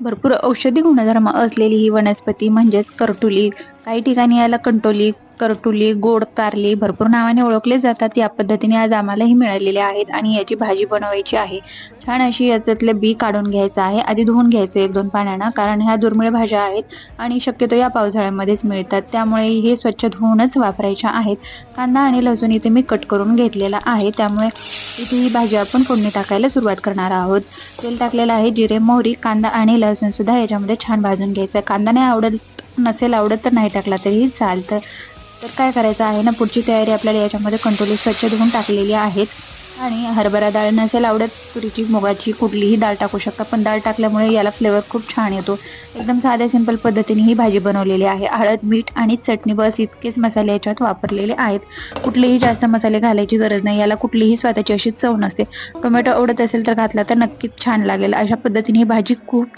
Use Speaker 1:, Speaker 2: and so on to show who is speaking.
Speaker 1: भरपूर औषधी गुणधर्म असलेली ही वनस्पती म्हणजेच करटुली. काही ठिकाणी याला कंटोली करटुली गोड कारली भरपूर नावाने ओळखले जातात. या पद्धतीने आज आम्हालाही मिळालेले आहेत आणि याची भाजी बनवायची आहे. छान अशी याच्यातले बी काढून घ्यायचं आहे. आधी धुवून घ्यायचं एक दोन पाण्यानं कारण ह्या दुर्मिळ भाज्या आहेत आणि शक्यतो या पावसाळ्यामध्येच मिळतात. त्यामुळे हे स्वच्छ धुवूनच वापरायच्या आहेत. कांदा आणि लसूण इथे मी कट करून घेतलेला आहे. त्यामुळे इथे ही भाजी आपण फोडणी टाकायला सुरुवात करणार आहोत. तेल टाकलेलं आहे जिरे मोहरी कांदा आणि लसूण सुद्धा याच्यामध्ये छान भाजून घ्यायचं कांदा नाही आवडत नसेल आवडत तर नाही टाकला तरीही चालतं. तर काय करायचं आहे ना पुढची तयारी आपल्याला याच्यामध्ये कंट्रोली स्वच्छ धुवून टाकलेली आहेत. आणि हरभरा डाळ नसेल आवडत तुरीची मुगाची कुठलीही डाळ टाकू शकता पण डाळ टाकल्यामुळे याला फ्लेवर खूप छान येतो. एकदम साध्या सिंपल पद्धतीने ही भाजी बनवलेली आहे. हळद मीठ आणि चटणी बस इतकेच मसाले याच्यात वापरलेले आहेत. कुठलेही जास्त मसाले घालायची गरज नाही. याला कुठलीही स्वतःची अशी चव नसते. टोमॅटो आवडत असेल तर घातला तर नक्कीच छान लागेल. अशा पद्धतीने ही भाजी खूप